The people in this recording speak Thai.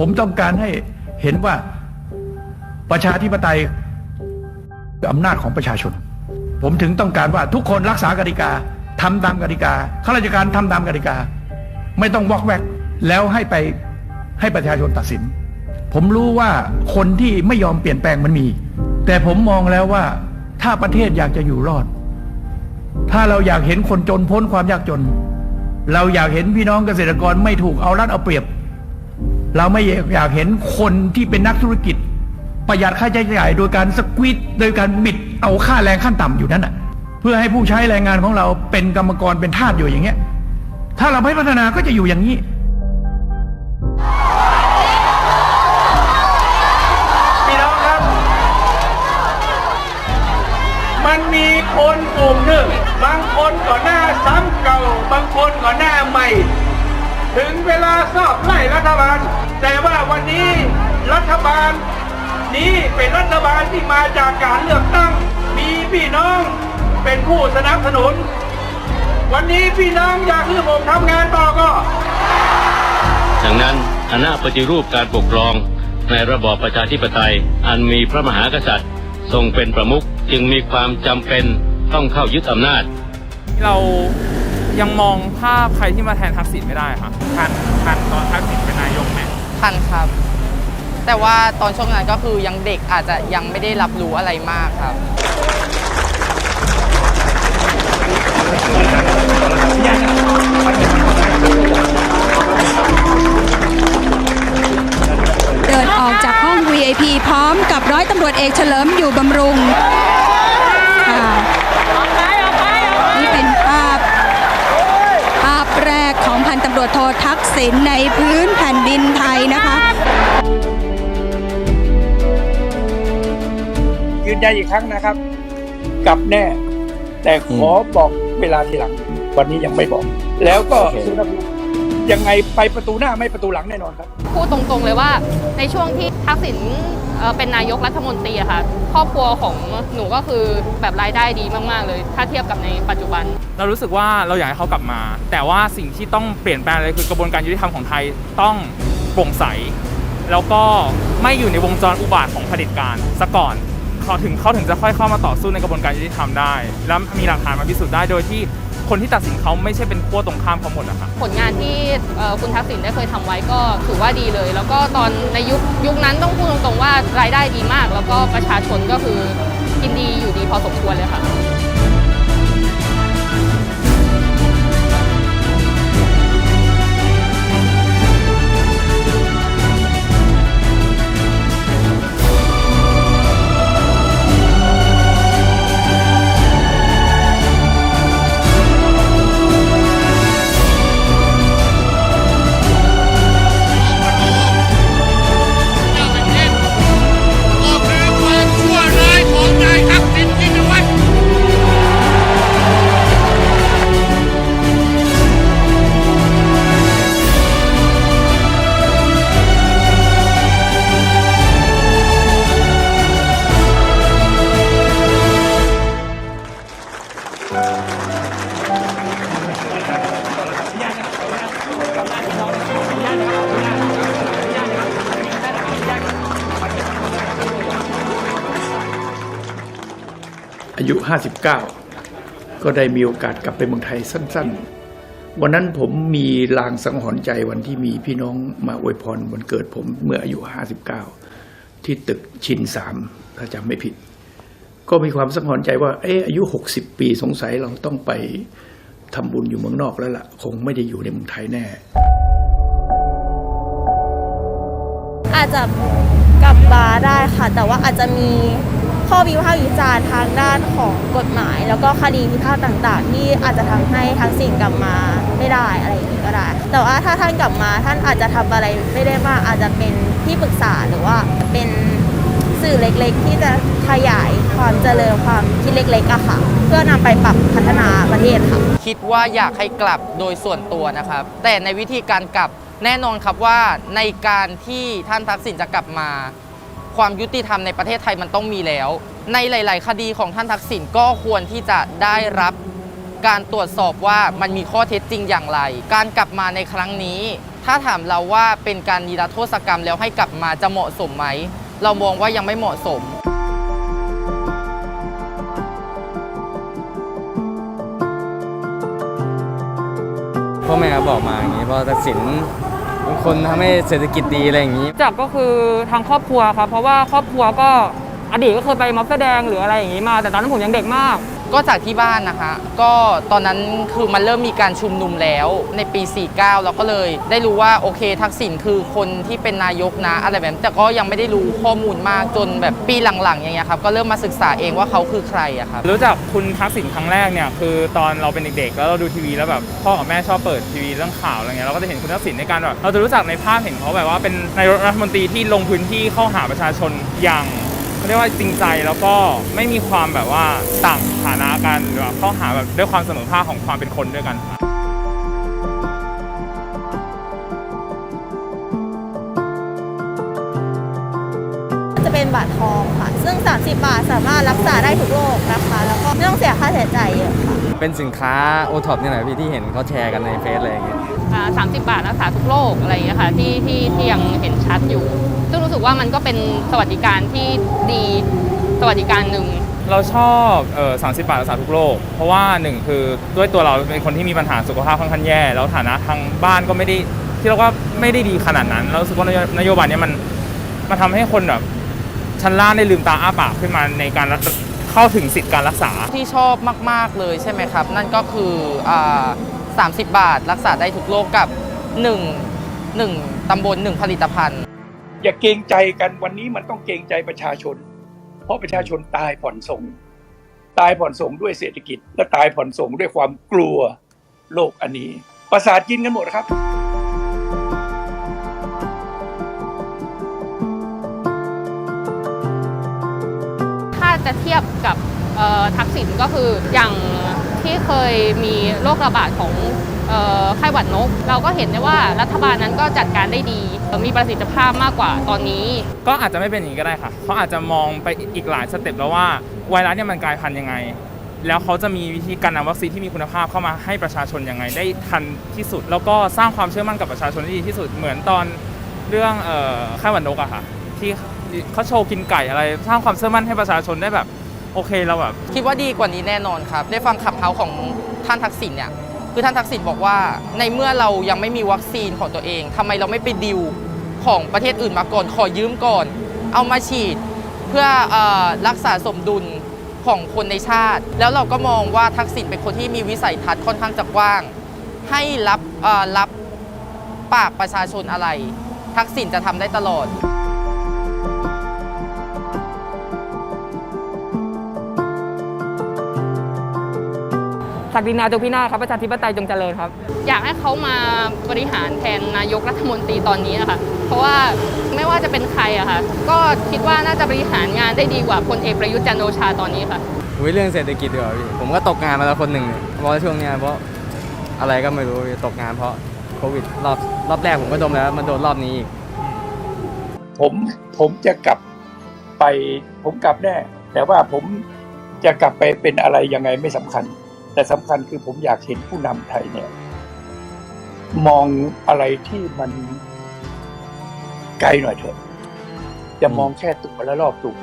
ผมต้องการให้เห็นว่าประชาธิปไตยอำนาจของประชาชน ผมถึงต้องการว่าทุกคนรักษากติกาทำตามกติกาข้าราชการทำตามกติกา ไม่ต้องวอกแวกแล้วให้ไปให้ประชาชนตัดสิน ผมรู้ว่าคนที่ไม่ยอมเปลี่ยนแปลงมันมี แต่ผมมองแล้วว่าถ้าประเทศอยากจะอยู่รอด ถ้าเราอยากเห็นคนจนพ้นความยากจน เราอยากเห็นพี่น้องเกษตรกรไม่ถูกเอารัดเอาเปรียบ เราไม่อยากเห็นคนที่เป็นนักธุรกิจ ประหยัดค่าใช้จ่ายโดยการสควิตโดยการบิดเอาค่าแรงขั้นต่ำอยู่นั่นน่ะ เพื่อให้ผู้ใช้แรงงานของเราเป็นกรรมกรเป็นทาสอยู่อย่างเงี้ย ถ้าเราไม่พัฒนาก็จะอยู่อย่างนี้พี่น้องครับ มันมีคนกลุ่มหนึ่งบางคนก็หน้าซ้ำเก่า บางคนก็หน้าใหม่ ถึงเวลาสอบไล่รัฐบาล แต่ว่าวันนี้รัฐบาล นี้เป็นรัฐบาลที่มาจากการเลือกตั้ง มีพี่น้องเป็นผู้สนับสนุน วันนี้พี่น้องอยากให้ผมทำงานต่อก็ดังนั้นอำนาจปฏิรูปการปกครอง ในระบอบประชาธิปไตย อันมีพระมหากษัตริย์ ทรงเป็นประมุขจึงมีความจำเป็นต้องเข้ายึดอำนาจ เรา ยังมองภาพใครที่มาแทนทักษิณไม่ได้ค่ะทันทันตอนทักษิณเป็นนายกไหมทันครับ แต่ว่าตอนช่วงนั้นก็คือยังเด็กอาจจะยังไม่ได้รับรู้อะไรมากครับเดินออกจากห้อง VIP พร้อมกับร้อยตำรวจเอกเฉลิมอยู่บำรุง ตำรวจโททักษิณในพื้นแผ่นดินไทยนะคะยืนยันอีกครั้งนะครับ กลับแน่ แต่ขอบอกเวลาทีหลัง วันนี้ยังไม่บอก แล้วก็สุนทรภูมิ ยังไงไปประตูหน้าไม่ประตูหลังแน่นอนครับ พูดตรงๆเลยว่าในช่วงที่ทักษิณเอ่อเป็นนายกรัฐมนตรีอะค่ะครอบครัวของหนูก็คือแบบรายได้ดีมากๆเลย ถ้าเทียบกับในปัจจุบัน เรารู้สึกว่าเราอยากให้เขากลับมา แต่ว่าสิ่งที่ต้องเปลี่ยนแปลงเลยคือกระบวนการยุติธรรมของไทยต้องโปร่งใส แล้วก็ไม่อยู่ในวงจรอุบาทของเผด็จการซะก่อนเขาถึงเขาถึงจะค่อยเข้ามาต่อสู้ในกระบวนการยุติธรรมได้ แล้วมีหลักฐานมาพิสูจน์ได้โดยที่ คนที่ตัดสินเขาไม่ใช่เป็นขั้วตรงข้ามเขาหมดอะค่ะ ผลงานที่เอ่อคุณทักษิณได้เคยทำไว้ก็ถือว่าดีเลย แล้วก็ตอนในยุคยุคนั้นต้องพูดตรงๆว่ารายได้ดีมาก แล้วก็ประชาชนก็คือกินดีอยู่ดีพอสมควรเลยค่ะ อายุ 59 ก็ได้มีโอกาสกลับไปเมืองไทยสั้น ๆ วันนั้นผมมีลางสังหรณ์ใจวันที่มีพี่น้องมาอวยพรวันเกิดผมเมื่ออายุ 59 ที่ตึกชินสามถ้าจำไม่ผิด ก็มีความสังหรณ์ใจว่า เอออายุ 60 ปีสงสัยเราต้องไปทำบุญอยู่เมืองนอกแล้วล่ะ คงไม่ได้อยู่ในเมืองไทยแน่ อาจจะกลับมาได้ค่ะ แต่ว่าอาจจะมีข้อวิพากษ์วิจารณ์ทางด้านของกฎหมาย แล้วก็คดีพิพาทต่างๆ ที่อาจจะทำให้ทั้งสิ่งกลับมาไม่ได้อะไรอย่างนี้ก็ได้ แต่ว่าถ้าท่านกลับมาท่านอาจจะทำอะไรไม่ได้มากอาจจะเป็นที่ปรึกษาหรือว่าเป็น สื่อเล็กๆ ที่จะขยายความเจริญความคิดเล็กๆอะค่ะ เพื่อนำไปปรับพัฒนาประเทศค่ะ คิดว่าอยากให้กลับโดยส่วนตัวนะครับ แต่ในวิธีการกลับแน่นอนครับว่าในการที่ท่านทักษิณจะกลับมา ความยุติธรรมในประเทศไทยมันต้องมีแล้ว ในหลาย ๆ คดีของท่านทักษิณก็ควรที่จะได้รับการตรวจสอบว่ามันมีข้อเท็จจริงอย่างไร การกลับมาในครั้งนี้ ถ้าถามเราว่าเป็นการนิรโทษกรรมแล้วให้กลับมาจะเหมาะสมไหม เรามองว่ายังไม่เหมาะสมพ่อแม่เขาบอกมาอย่างนี้เพราะทักษิณเป็นคนทำให้เศรษฐกิจดีอะไรอย่างนี้ จากก็คือทางครอบครัวครับเพราะว่าครอบครัวก็อดีตก็เคยไปม็อบแสดงหรืออะไรอย่างนี้มา แต่ตอนนั้นผมยังเด็กมาก ก็จากที่บ้านนะคะ ก็ตอนนั้นคือมันเริ่มมีการชุมนุมแล้วในปี 49 เราก็เลยได้รู้ว่าโอเคทักษิณคือคนที่เป็นนายกนะอะไรแบบนี้แต่ก็ยังไม่ได้รู้ข้อมูลมากจนแบบปีหลังๆอย่างเงี้ยครับก็เริ่มมาศึกษาเองว่าเขาคือใครอะครับรู้จักคุณทักษิณครั้งแรกเนี่ยคือตอนเราเป็นเด็กๆแล้วเราดูทีวีแล้วแบบพ่อกับแม่ชอบเปิดทีวีเรื่องข่าวอะไรเงี้ยเราก็จะเห็นคุณทักษิณในการแบบเราจะรู้จักในภาพเห็นเขาแบบว่าเป็นนายกรัฐมนตรีที่ลงพื้นที่เข้าหาประชาชนอย่าง เขาเรียกว่าจริงใจแล้วก็ไม่มีความแบบว่าต่างฐานะกันหรือว่าเข้าหาแบบด้วยความเสมอภาคของความเป็นคนด้วยกันครับจะเป็นบาททองค่ะ ซึ่ง 30 บาทสามารถรักษาได้ทุกโรคนะคะ แล้วก็ไม่ต้องเสียค่าใช้จ่ายเยอะค่ะ เป็นสินค้าโอท็อปนี่แหละพี่ที่เห็นเขาแชร์กันในเฟซอะไรอย่างเงี้ยสามสิบบาทรักษาทุกโรคอะไรอย่างเงี้ยค่ะที่ที่ที่ยังเห็นชัดอยู่ซึ่ง รู้สึกว่ามันก็เป็นสวัสดิการที่ดีสวัสดิการหนึ่งเราชอบเออสามสิบบาทรักษาทุกโรคเพราะว่าหนึ่งคือด้วยตัวเราเป็นคนที่มีปัญหาสุขภาพค่อนข้างแย่ แล้วฐานะทางบ้านก็ไม่ได้ที่เราว่าไม่ได้ดีขนาดนั้นเรารู้สึกว่านโยนโยบายเนี้ยมันมันทำให้คนแบบชั้นล่างได้ลืมตาอ้าปากขึ้นมาในการเข้าถึงสิทธิการรักษา ที่ชอบมาก ๆ เลยใช่ไหมครับ นั่นก็คืออ่า30 บาทรักษาได้ทุกโรคกับ 1 1ตำบล1ผลิตภัณฑ์ อย่าเกรงใจกันวันนี้มันต้องเกรงใจประชาชน เพราะประชาชนตายผ่อนส่ง ตายผ่อนส่งด้วยเศรษฐกิจ และตายผ่อนส่งด้วยความกลัวโลกอันนี้ ประสาทกินกันหมดครับถ้าจะเทียบกับทักษิณก็คืออย่างที่เคยมีโรคระบาดของ ไข้หวัดนก เราก็เห็นได้ว่ารัฐบาลนั้นก็จัดการได้ดี มีประสิทธิภาพมากกว่าตอนนี้ ก็อาจจะไม่เป็นอย่างนี้ก็ได้ค่ะเขาอาจจะมองไปอีกหลายสเต็ปแล้วว่าไวรัสเนี่ยมันกลายพันธุ์ยังไง แล้วเขาจะมีวิธีการนำวัคซีนที่มีคุณภาพเข้ามาให้ประชาชนยังไงได้ทันที่สุด แล้วก็สร้างความเชื่อมั่นกับประชาชนได้ดีที่สุดเหมือนตอนเรื่องเอ่อไข้หวัดนกอะค่ะที่เขาโชว์กินไก่อะไร สร้างความเชื่อมั่นให้ประชาชนได้แบบโอเคเราแบบคิดว่าดีกว่านี้แน่นอนครับ ได้ฟังขับเฮาของท่านทักษิณเนี่ย คือท่านทักษิณบอกว่า ในเมื่อเรายังไม่มีวัคซีนของตัวเองทำไมเราไม่ไปดิวของประเทศอื่นมาก่อน ขอยืมก่อน เอามาฉีดเพื่ออรักษาสมดุลของคนในชาติ แล้วเราก็มองว่าทักษิณเป็นคนที่มีวิสัยทัศน์ค่อนข้างจะกว้าง ให้รับรับปากประชาชนอะไร ทักษิณจะทำได้ตลอด ศักดินาตุพินาศครับประชาธิปไตยจงเจริญครับ อยากให้เขามาบริหารแทนนายกรัฐมนตรีตอนนี้นะคะเพราะว่าไม่ว่าจะเป็นใครอะค่ะ ก็คิดว่าน่าจะบริหารงานได้ดีกว่าพลเอกประยุทธ์จันทร์โอชาตอนนี้ค่ะอุ้ยเรื่องเศรษฐกิจดีกว่าพี่ผมก็ตกงานมาแล้วคนหนึ่งเนี่ยเพราะว่าช่วงเนี้ยเพราะอะไรก็ไม่รู้พี่ตกงานเพราะโควิดรอบรอบแรกผมก็โดนแล้วมันโดนรอบนี้อีกผมผมจะกลับไปผมกลับแน่แต่ว่าผมจะกลับไปเป็นอะไรยังไงไม่สำคัญ แต่สำคัญคือผมอยากเห็นผู้นำไทยเนี่ย มองอะไรที่มันไกลหน่อยเถอะจะมองแค่ตัวและรอบตัว